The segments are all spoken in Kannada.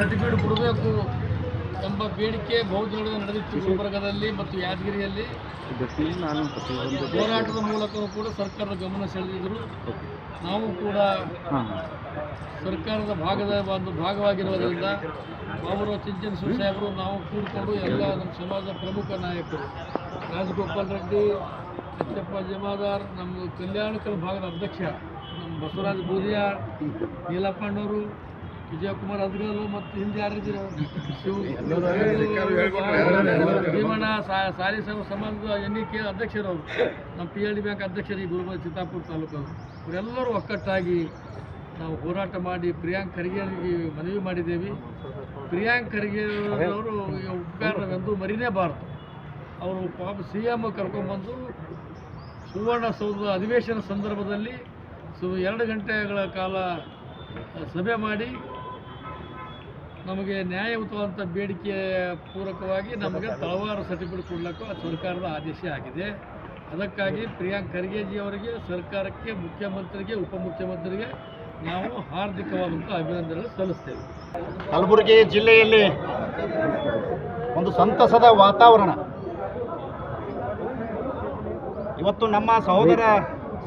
ಸರ್ಟಿಫಿಕೇಟ್ ಕೊಡಬೇಕು ಎಂಬ ಬೇಡಿಕೆ ಬಹುದಿನಗಳಿಂದ ನಡೆದಿತ್ತು ಗುಲ್ಬರ್ಗದಲ್ಲಿ ಮತ್ತು ಯಾದಗಿರಿಯಲ್ಲಿ. ಹೋರಾಟದ ಮೂಲಕವೂ ಕೂಡ ಸರ್ಕಾರದ ಗಮನ ಸೆಳೆದಿದ್ದರು. ನಾವು ಕೂಡ ಸರ್ಕಾರದ ಭಾಗದ ಒಂದು ಭಾಗವಾಗಿರುವುದರಿಂದ ಅವರು ಚಿಂಚನ ಸಾಹೇಬರು ನಾವು ಕೂಡಿಕೊಂಡು ಎಲ್ಲ ನಮ್ಮ ಸಮಾಜದ ಪ್ರಮುಖ ನಾಯಕರು. ರಾಜಗೋಪಾಲ್ ರೆಡ್ಡಿ ಅಚ್ಚಪ್ಪ ಜಮಾದಾರ್ ನಮ್ಮ ಕಲ್ಯಾಣಕರ ಭಾಗದ ಅಧ್ಯಕ್ಷ ನಮ್ಮ ಬಸವರಾಜ ಬೂದಿಯಾರ್ ನೀಲಪ್ಪಣ್ಣವರು ವಿಜಯಕುಮಾರ್ ಅದ್ರಲ್ಲು ಮತ್ತು ಹಿಂದೆ ಯಾರಿದ್ದೀರ ಶಿವ ಸೇವಾ ಸಾ- ಸಾಲಿ ಸಮ- ಸಮಾಜದ ಎನ್ನಿಕೆ ಅಧ್ಯಕ್ಷರು ಅವರು. ನಮ್ಮ ಪಿ ಎಲ್ ಡಿ ಬ್ಯಾಂಕ್ ಅಧ್ಯಕ್ಷರು ಈ ಗುಲ್ಬರ್ಗ ಚಿತ್ತಾಪುರ ತಾಲೂಕು ಇವರೆಲ್ಲರೂ ಒಕ್ಕಟ್ಟಾಗಿ ನಾವು ಹೋರಾಟ ಮಾಡಿ ಪ್ರಿಯಾಂಕ್ ಖರ್ಗೆ ಅವರಿಗೆ ಮನವಿ ಮಾಡಿದ್ದೇವೆ. ಪ್ರಿಯಾಂಕ್ ಖರ್ಗೆ ಅವರು ಈ ಉಪಕಾರವೆಂದು ಮರಿನೇಬಾರದು ಅವರು ಪಾಪ ಸಿ ಎಂ ಕರ್ಕೊಂಡ್ಬಂದು ಸುವರ್ಣಸೌಧದ ಅಧಿವೇಶನ ಸಂದರ್ಭದಲ್ಲಿ ಸು ಎರಡು ಗಂಟೆಗಳ ಕಾಲ ಸಭೆ ಮಾಡಿ ನಮಗೆ ನ್ಯಾಯಯುತವಾದಂಥ ಬೇಡಿಕೆ ಪೂರಕವಾಗಿ ನಮಗೆ ತಳವಾರು ಸರ್ಟಿಫಿಕೇಟ್ ಕೊಡಲಿಕ್ಕೂ ಸರ್ಕಾರದ ಆದೇಶ ಆಗಿದೆ. ಅದಕ್ಕಾಗಿ ಪ್ರಿಯಾಂಕ್ ಖರ್ಗೆಜಿ ಅವರಿಗೆ, ಸರ್ಕಾರಕ್ಕೆ, ಮುಖ್ಯಮಂತ್ರಿಗೆ, ಉಪಮುಖ್ಯಮಂತ್ರಿಗೆ ನಾವು ಹಾರ್ದಿಕವಾದಂಥ ಅಭಿನಂದನೆಗಳು ಸಲ್ಲಿಸ್ತೇವೆ. ಕಲಬುರಗಿ ಜಿಲ್ಲೆಯಲ್ಲಿ ಒಂದು ಸಂತಸದ ವಾತಾವರಣ. ಇವತ್ತು ನಮ್ಮ ಸಹೋದರ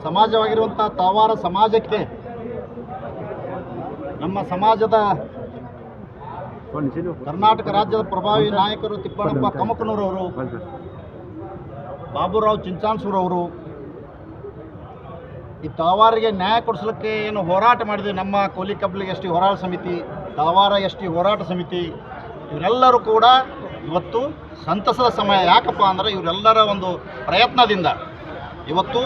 ಸಮಾಜವಾಗಿರುವಂಥ ತಾವಾರ ಸಮಾಜಕ್ಕೆ ನಮ್ಮ ಸಮಾಜದ ಕರ್ನಾಟಕ ರಾಜ್ಯದ ಪ್ರಭಾವಿ ನಾಯಕರು ತಿಪ್ಪಣ್ಣಪ್ಪ ಕಮಕನೂರವರು, ಬಾಬುರಾವ್ ಚಿಂಚಾನ್ಸೂರವರು, ಈ ತಾವಾರಿಗೆ ನ್ಯಾಯ ಕೊಡಿಸಲಿಕ್ಕೆ ಏನು ಹೋರಾಟ ಮಾಡಿದೆ ನಮ್ಮ ಕೋಲಿ ಕಬ್ಲಿಗೆ ಎಸ್ ಟಿ ಹೋರಾಟ ಸಮಿತಿ ತಾವಾರ ಎಸ್ ಟಿ ಹೋರಾಟ ಸಮಿತಿ, ಇವರೆಲ್ಲರೂ ಕೂಡ ಇವತ್ತು ಸಂತಸದ ಸಮಯ. ಯಾಕಪ್ಪ ಅಂದರೆ ಇವರೆಲ್ಲರ ಒಂದು ಪ್ರಯತ್ನದಿಂದ ಇವತ್ತು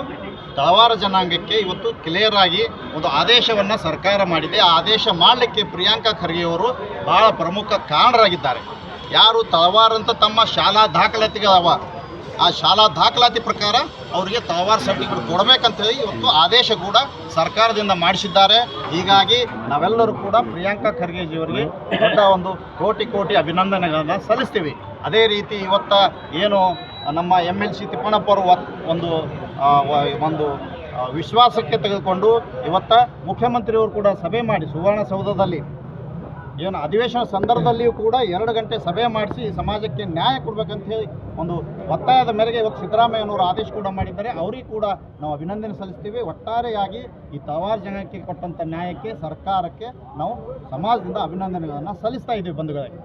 ತಳವಾರ ಜನಾಂಗಕ್ಕೆ ಇವತ್ತು ಕ್ಲಿಯರ್ ಆಗಿ ಒಂದು ಆದೇಶವನ್ನು ಸರ್ಕಾರ ಮಾಡಿದೆ. ಆ ಆದೇಶ ಮಾಡಲಿಕ್ಕೆ ಪ್ರಿಯಾಂಕಾ ಖರ್ಗೆಯವರು ಬಹಳ ಪ್ರಮುಖ ಕಾರಣರಾಗಿದ್ದಾರೆ. ಯಾರು ತಳವಾರ ಅಂತ ತಮ್ಮ ಶಾಲಾ ದಾಖಲಾತಿಗಳವ, ಆ ಶಾಲಾ ದಾಖಲಾತಿ ಪ್ರಕಾರ ಅವರಿಗೆ ತಳವಾರ ಸರ್ಟಿಫಿಕೇಟ್ ಕೊಡಬೇಕಂತೇಳಿ ಇವತ್ತು ಆದೇಶ ಕೂಡ ಸರ್ಕಾರದಿಂದ ಮಾಡಿಸಿದ್ದಾರೆ. ಹೀಗಾಗಿ ನಾವೆಲ್ಲರೂ ಕೂಡ ಪ್ರಿಯಾಂಕಾ ಖರ್ಗೆಜಿಯವರಿಗೆ ದೊಡ್ಡ ಒಂದು ಕೋಟಿ ಕೋಟಿ ಅಭಿನಂದನೆಗಳನ್ನು ಸಲ್ಲಿಸ್ತೀವಿ. ಅದೇ ರೀತಿ ಇವತ್ತ ಏನು ನಮ್ಮ ಎಂ ಎಲ್ ಸಿ ತಿಪ್ಪಣ್ಣಪ್ಪ ಅವರು ಒಂದು ಒಂದು ವಿಶ್ವಾಸಕ್ಕೆ ತೆಗೆದುಕೊಂಡು ಇವತ್ತ ಮುಖ್ಯಮಂತ್ರಿಯವರು ಕೂಡ ಸಭೆ ಮಾಡಿ ಸುವರ್ಣಸೌಧದಲ್ಲಿ, ಏನು ಅಧಿವೇಶನ ಸಂದರ್ಭದಲ್ಲಿಯೂ ಕೂಡ ಎರಡು ಗಂಟೆ ಸಭೆ ಮಾಡಿಸಿ ಸಮಾಜಕ್ಕೆ ನ್ಯಾಯ ಕೊಡ್ಬೇಕಂತ ಹೇಳಿ ಒಂದು ಒತ್ತಾಯದ ಮೇರೆಗೆ ಇವತ್ತು ಸಿದ್ದರಾಮಯ್ಯನವರು ಆದೇಶ ಕೂಡ ಮಾಡಿದ್ದಾರೆ. ಅವರಿಗೂ ಕೂಡ ನಾವು ಅಭಿನಂದನೆ ಸಲ್ಲಿಸ್ತೀವಿ. ಒಟ್ಟಾರೆಯಾಗಿ ಈ ತವಾರು ಜನಕ್ಕೆ ಕೊಟ್ಟಂಥ ನ್ಯಾಯಕ್ಕೆ, ಸರ್ಕಾರಕ್ಕೆ ನಾವು ಸಮಾಜದಿಂದ ಅಭಿನಂದನೆಗಳನ್ನು ಸಲ್ಲಿಸ್ತಾ ಇದ್ದೀವಿ ಬಂಧುಗಳೇ.